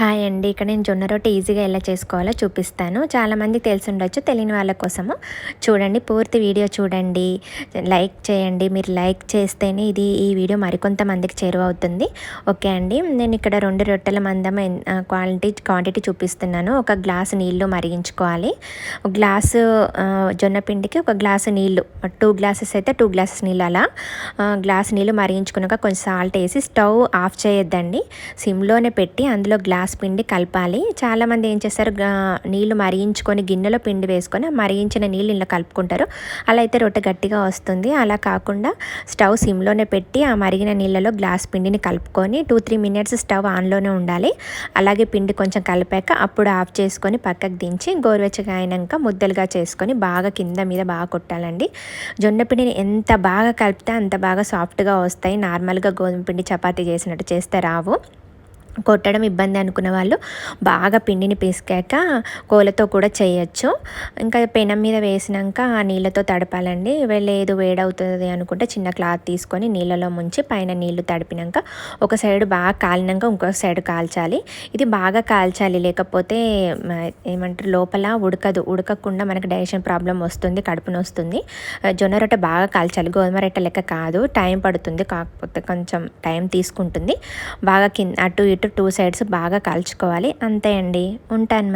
Hi అండి. ఇక్కడ నేను జొన్న రొట్టె ఈజీగా ఎలా చేసుకోవాలో చూపిస్తాను. చాలామంది తెలిసి ఉండొచ్చు తెలియని వాళ్ళ కోసము. చూడండి పూర్తి వీడియో చూడండి. లైక్ చేయండి. మీరు లైక్ చేస్తేనే ఇది ఈ వీడియో మరికొంతమందికి చేరువవుతుంది ఓకే అండి. నేను ఇక్కడ రెండు రొట్టెల మందం క్వాలిటీ క్వాంటిటీ చూపిస్తున్నాను. ఒక గ్లాసు నీళ్ళు మరిగించుకోవాలి. ఒక గ్లాసు జొన్న పిండికి ఒక గ్లాసు నీళ్ళు టూ గ్లాసెస్ అయితే టూ గ్లాసెస్ నీళ్ళు అలా. గ్లాస్ నీళ్ళు మరిగించుకున్నాక కొంచెం సాల్ట్ వేసి స్టవ్ ఆఫ్ చేయొద్దండి. సిమ్లోనే పెట్టి అందులో గ్లాస్ గ్లాస్ పిండి కలపాలి. చాలామంది ఏం చేస్తారు? నీళ్ళు మరిగించుకొని గిన్నెలో పిండి వేసుకొని మరిగించిన నీళ్ళు ఇలా కలుపుకుంటారు. అలా అయితే రొట్టె గట్టిగా వస్తుంది. అలా కాకుండా స్టవ్ సిమ్లోనే పెట్టి ఆ మరిగిన నీళ్ళలో గ్లాస్ పిండిని కలుపుకొని టూ త్రీ మినిట్స్ స్టవ్ ఆన్లోనే ఉండాలి. అలాగే పిండి కొంచెం కలిపాక అప్పుడు ఆఫ్ చేసుకొని పక్కకు దించి గోరువెచ్చగా అయినాక ముద్దలుగా చేసుకొని బాగా కింద మీద బాగా కొట్టాలండి. జొన్న పిండిని ఎంత బాగా కలిపితే అంత బాగా సాఫ్ట్గా వస్తాయి. నార్మల్గా గోధుమ పిండి చపాతీ చేసినట్టు చేస్తే రావు. కొట్టడం ఇబ్బంది అనుకున్న వాళ్ళు బాగా పిండిని పిసికాక కోలతో కూడా చేయొచ్చు. ఇంకా పెనం మీద వేసినాక ఆ నీళ్ళతో తడపాలండి. లేదు వేడవుతుంది అనుకుంటే చిన్న క్లాత్ తీసుకొని నీళ్ళలో ముంచి పైన నీళ్ళు తడిపినాక ఒక సైడ్ బాగా కాలినాక ఇంకొక సైడ్ కాల్చాలి. ఇది బాగా కాల్చాలి లేకపోతే ఏమంటారు లోపల ఉడకదు. ఉడకకుండా మనకి డైజెషన్ ప్రాబ్లం వస్తుంది కడుపున వస్తుంది జొన్న రొట్టె బాగా కాల్చాలి. గోధుమ రొట్టె లెక్క కాదు. టైం పడుతుంది కాకపోతే కొంచెం టైం తీసుకుంటుంది. బాగా కింద అటు ఇటు ఇటు టూ సైడ్స్ బాగా కాల్చుకోవాలి. అంతే అండి. ఉంటాను